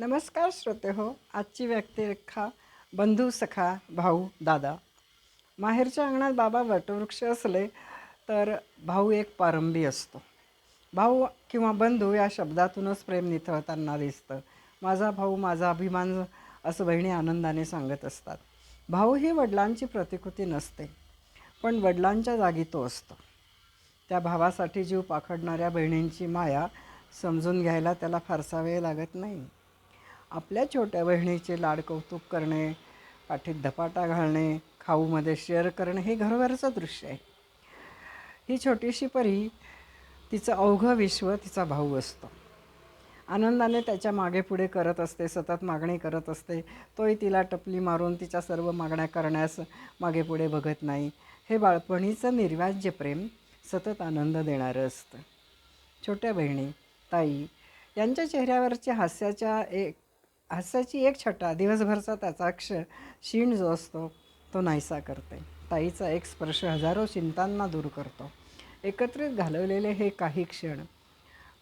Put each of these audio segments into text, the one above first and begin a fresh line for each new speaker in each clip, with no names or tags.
नमस्कार श्रोते हो आजची व्यक्तिरेखा बंधू सखा भाऊ दादा. माहेरच्या अंगणात बाबा वटवृक्ष असले तर भाऊ एक पारंबी असतो. भाऊ किंवा बंधू या शब्दातूनच प्रेम निथळताना दिसतं. माझा भाऊ माझा अभिमान असं बहिणी आनंदाने सांगत असतात. भाऊ ही वडिलांची प्रतिकृती नसते पण वडिलांच्या जागी तो असतो. त्या भावासाठी जीव पाखडणाऱ्या बहिणींची माया समजून घ्यायला त्याला फारसा वेळ लागत नाही. आपल्या छोट्या बहिणीचे लाड कौतुक करणे पाठीत धपाटा घालणे खाऊमध्ये शेअर करणे हे घरोघरचं दृश्य आहे. ही छोटीशी परी तिचं अवघं विश्व तिचा भाऊ असतो. आनंदाने त्याच्यामागे पुढे करत असते सतत मागणी करत असते. तोही तिला टपली मारून तिच्या सर्व मागण्या करण्यास मागे पुढे बघत नाही. हे बाळपणीचं निर्वाज्य प्रेम सतत आनंद देणारं असतं. छोट्या बहिणी ताई यांच्या चेहऱ्यावरच्या हास्याच्या एक हास्याची एक छटा दिवसभरचा त्याचा अक्ष क्षीण जो असतो तो नाहीसा करते. ताईचा एक स्पर्श हजारो चिंतांना दूर करतो. एकत्रित घालवलेले हे काही क्षण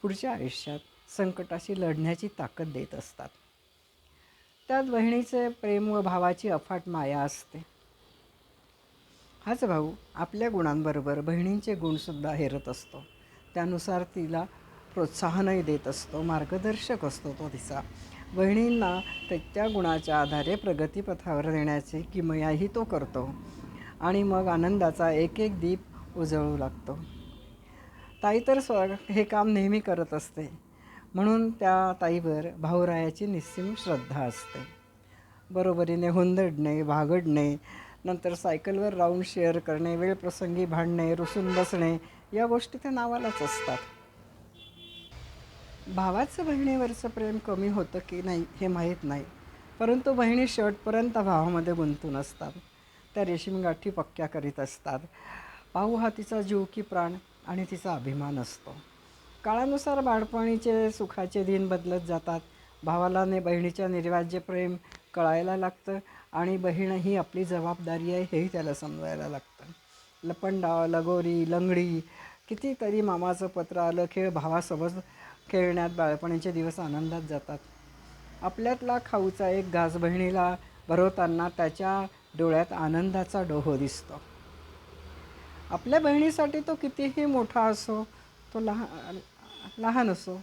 पुढच्या आयुष्यात संकटाशी लढण्याची ताकद देत असतात. त्यात बहिणीचे प्रेम व भावाची अफाट माया असते. हाच भाऊ आपल्या गुणांबरोबर बहिणींचे गुणसुद्धा हेरत असतो. त्यानुसार तिला प्रोत्साहनही देत असतो. मार्गदर्शक असतो तो तिचा. बहिणींना त्या गुणाच्या आधारे प्रगतीपथावर नेण्याची किमयाही तो करतो. आणि मग आनंदाचा एक एक दीप उजळू लागतो. ताई तर स्व हे काम नेहमी करत असते. म्हणून त्या ताईवर भाऊरायाची निस्सीम श्रद्धा असते. बरोबरीने हुंदडणे भागडणे नंतर सायकलवर राऊंड शेअर करणे वेळप्रसंगी भांडणे रुसून बसणे या गोष्टी त्या नावालाच असतात. भावाचं बहिणीवरचं प्रेम कमी होतं की नाही हे माहीत नाही. परंतु बहिणी शेवटपर्यंत भावामध्ये गुंतून असतात. त्या रेशीमगाठी पक्क्या करीत असतात. भाऊ हा तिचा जीव की प्राण आणि तिचा अभिमान असतो. काळानुसार बाळपणीचे सुखाचे दिन बदलत जातात. भावाला ने बहिणीच्या निर्वाज्य प्रेम कळायला लागतं आणि बहीण ही आपली जबाबदारी आहे हेही त्याला समजायला लागतं. लपंडाव लगोरी लंगडी कितीतरी मामाचं पत्र आलं खेळ भावासोबत खेळण्यात बाळपणीचे दिवस आनंदात जातात. आपल्यातला खाऊचा एक घास बहिणीला भरवताना त्याच्या डोळ्यात आनंदाचा डोहो दिसतो. आपल्या बहिणीसाठी तो कितीही मोठा असो तो लहान लहान असो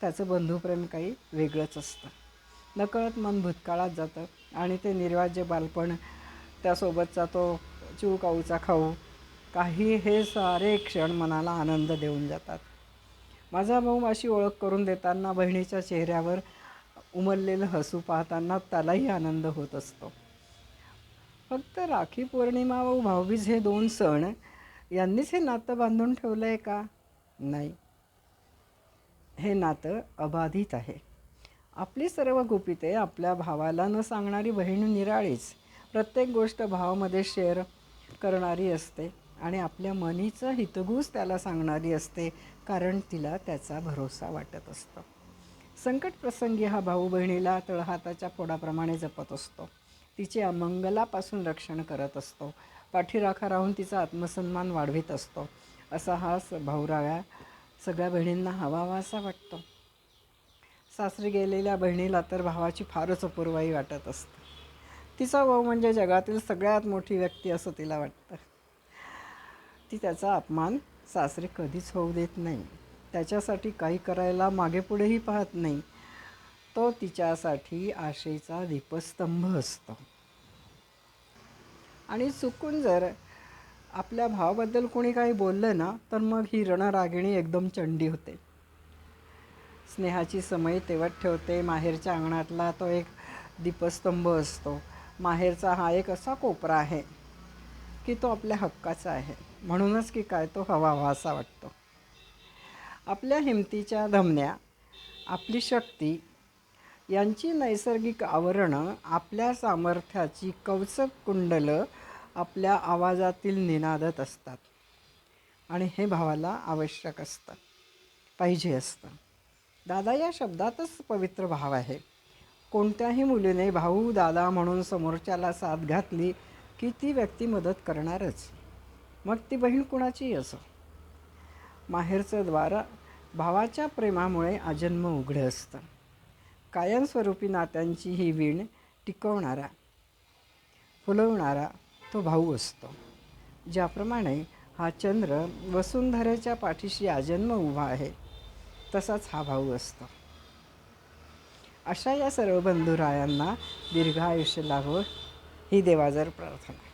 त्याचं बंधुप्रेम काही वेगळंच असतं. नकळत मन भूतकाळात जातं आणि ते निर्वाज्य बालपण त्यासोबतचा तो चिवकाऊचा खाऊ काही हे सारे क्षण मनाला आनंद देऊन जातात. माझा भाऊ अशी ओळख करून देताना बहिणीच्या चेहऱ्यावर उमललेलं हसू पाहताना त्यालाही आनंद होत असतो. फक्त राखी पौर्णिमा व भाऊबीज हे दोन सण यांनीच हे नातं बांधून ठेवलं आहे का? नाही. हे नातं अबाधित आहे. आपली सर्व गुपिते आपल्या भावाला न सांगणारी बहीण निराळीच प्रत्येक गोष्ट भावामध्ये शेअर करणारी असते. आणि आपल्या मनीचं हितगूज त्याला सांगणारी असते कारण तिला त्याचा भरोसा वाटत असतो. संकट प्रसंगी हा भाऊ बहिणीला तळहाताच्या फोडाप्रमाणे जपत असतो. तिचे अमंगलापासून रक्षण करत असतो. पाठीराखा राहून तिचा आत्मसन्मान वाढवित असतो. असा हा स भाऊराव्या सगळ्या बहिणींना हवावा असा वाटतो. सासरी गेलेल्या बहिणीला तर भावाची फारच अपूर्वाई वाटत असते. तिचा भाऊ म्हणजे जगातील सगळ्यात मोठी व्यक्ती असं तिला वाटतं. ती त्याचा अपमान सासरे कधीच होऊ देत नाही. त्याच्यासाठी काही करायला मागेपुढेही पाहत नाही. तो तिच्यासाठी आशेचा दीपस्तंभ असतो. आणि चुकून जर आपल्या भावाबद्दल कोणी काही बोललं ना तर मग ही रणरागिणी एकदम चंडी होते. स्नेहाची समय तेवत ठेवते. माहेरच्या अंगणातला तो एक दीपस्तंभ असतो. माहेरचा हा एक असा कोपरा आहे की तो आपल्या हक्काचा आहे. म्हणूनच की काय तो हवा हवा असा वाटतो. आपल्या हिमतीच्या धमन्या आपली शक्ती यांची नैसर्गिक आवरणं आपल्या सामर्थ्याची कवचक कुंडलं आपल्या आवाजातील निनादत असतात. आणि हे भावाला आवश्यक असतं. पाहिजे असतं. दादा या शब्दातच पवित्र भाव आहे. कोणत्याही मुलीने भाऊ दादा म्हणून समोरच्याला साथ घातली की ती व्यक्ती मदत करणारच. मग ती बहीण कुणाचीही असो. माहेरचं द्वार भावाच्या प्रेमामुळे आजन्म उघडं असतं. कायमस्वरूपी नात्यांची ही वीण टिकवणारा फुलवणारा तो भाऊ असतो. ज्याप्रमाणे हा चंद्र वसुंधरेच्या पाठीशी आजन्म उभा आहे तसाच हा भाऊ असतो. अशा या सर्व बंधुरायांना दीर्घायुष्य लाभो ही देवाजर प्रार्थना.